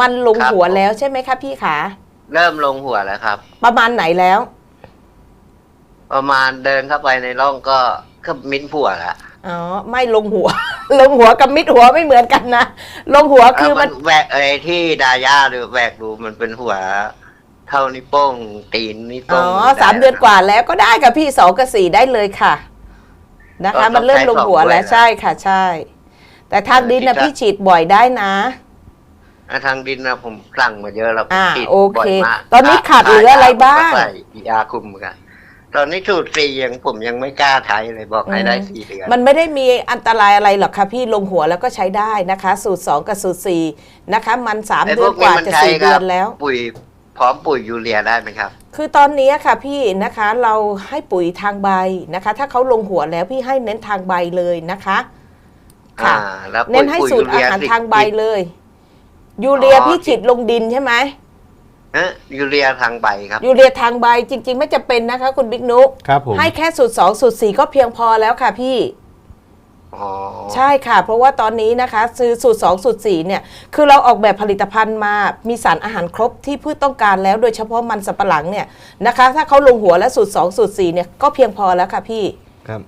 มันลงครับ หัวผมแล้วใช่ไหมคะพี่ขา เริ่มลงหัวแล้วครับ ประมาณไหนแล้ว ประมาณเดินเข้าไปในร่องก็ก็มิ้นผัวแล้วอ๋อ ไม่ลงหัว ลงหัวกับมิดหัวไม่เหมือนกันนะ ลงหัวคือมัน แหวกไอ้ที่ดาย่าดูแหวกดูมันเป็นหัว เท่านิ้วโป้งตีนนิ้วอ๋โป้องสามเดือนกว่าแล้วก็ได้กับพี่สองกับสี่ได้เลยค่ะ นะคะ มันเริ่มลงหัวแล้วใช่ค่ะใช่ แต่ทางดินนะพี่ฉีดบ่อยได้นะ อะทางดินนะผมสั่งมาเยอะแล้วผมอ่าฉีดโอเค บ่ยมากตอนนี้ขาดเหลืออะไรบ้าง ใส่ยาคุมกันตอนนี้สูตรสี่ยังผมยังไม่กล้าใช้เลยบอกให้ได้สี่เดือน มันไม่ได้มีอันตรายอะไรหรอกค่ะพี่ลงหัวแล้วก็ใช้ได้นะคะ สูตร 2 กับสูตร 4 นะคะ มัน 3 ไอ้เดืพอวนกกนี้ว่ามันจะใช้4กัเดือบนแล้วปุ๋ยพร้อมปุ๋ยยูเรียได้ไหมครับ คือตอนนี้ค่ะพี่นะคะเราให้ปุ๋ยทางใบนะคะ ถ้าเขาลงหัวแล้วพี่ให้เน้นทางใบเลยนะคะ ค่ะ อ่าแล้วปุ๋ยเน้นให้สูตรอาหารปุ๋ยยูเรียทางใบเลย ยูเรียอ๋อพี่ฉีดลงดินใช่ไหมเอ๊ะยูเรียทางใบครับ ยูเรียทางใบจริง ๆ ไม่จะเป็นนะคะ คุณบิ๊กนุครับผมให้แค่สูตร2สูตร4ก็เพียงพอแล้วค่ะพี่อ๋อใช่ค่ะ เพราะว่าตอนนี้นะคะซื้อสูตร2สูตร4เนี่ยคือเราออกแบบผลิตภัณฑ์มามีสารอาหารครบที่พืชต้องการแล้วโดยเฉพาะมันสับปะหลังเนี่ยนะคะ ถ้าเขาลงหัวและสูตร2สูตร4เนี่ยก็เพียงพอแล้วค่ะพี่อ